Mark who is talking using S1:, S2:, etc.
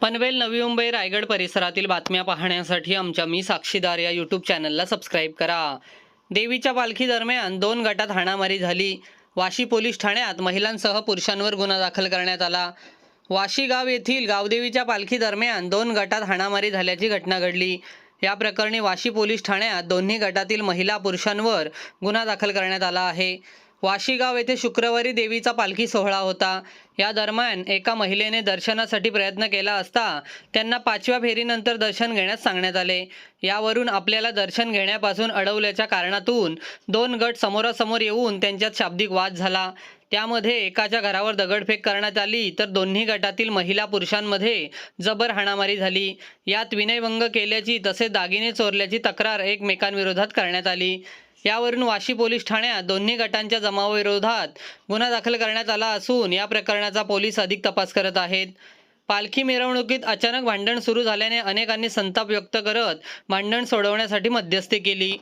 S1: पनवेल नवी मुंबई रायगड परिसरातील बातम्या पाहण्यासाठी आमच्या मी साक्षीदार या यूट्यूब चॅनलला सबस्क्राईब करा. देवीच्या पालखी दरम्यान दोन गटात हाणामारी झाली. वाशी पोलीस ठाण्यात महिलांसह पुरुषांवर गुन्हा दाखल करण्यात आला. वाशी गाव येथील गावदेवीच्या पालखी दरम्यान दोन गटात हाणामारी झाल्याची घटना घडली. या प्रकरणी वाशी पोलीस ठाण्यात दोन्ही गटातील महिला पुरुषांवर गुन्हा दाखल करण्यात आला आहे. वाशीगाव येथे शुक्रवारी देवीचा पालखी सोहळा होता. या दरम्यान एका महिलेने दर्शनासाठी प्रयत्न केला असता त्यांना पाचव्या फेरीनंतर दर्शन घेण्यास सांगण्यात आले. यावरून आपल्याला दर्शन घेण्यापासून अडवल्याच्या कारणातून दोन गट समोरासमोर येऊन त्यांच्यात शाब्दिक वाद झाला. त्यामध्ये एकाच्या घरावर दगडफेक करण्यात आली तर दोन्ही गटातील महिला पुरुषांमध्ये जबर हाणामारी झाली. यात विनयभंग केल्याची तसेच दागिने चोरल्याची तक्रार एकमेकांविरोधात करण्यात आली. यावरून वाशी पोलीस ठाण्यात दोन्ही गटांच्या जमावाविरोधात गुन्हा दाखल करण्यात आला असून या प्रकरणाचा पोलीस अधिक तपास करत आहेत. पालखी मिरवणुकीत अचानक भांडण सुरू झाल्याने अनेकांनी संताप व्यक्त करत भांडण सोडवण्यासाठी मध्यस्थी केली.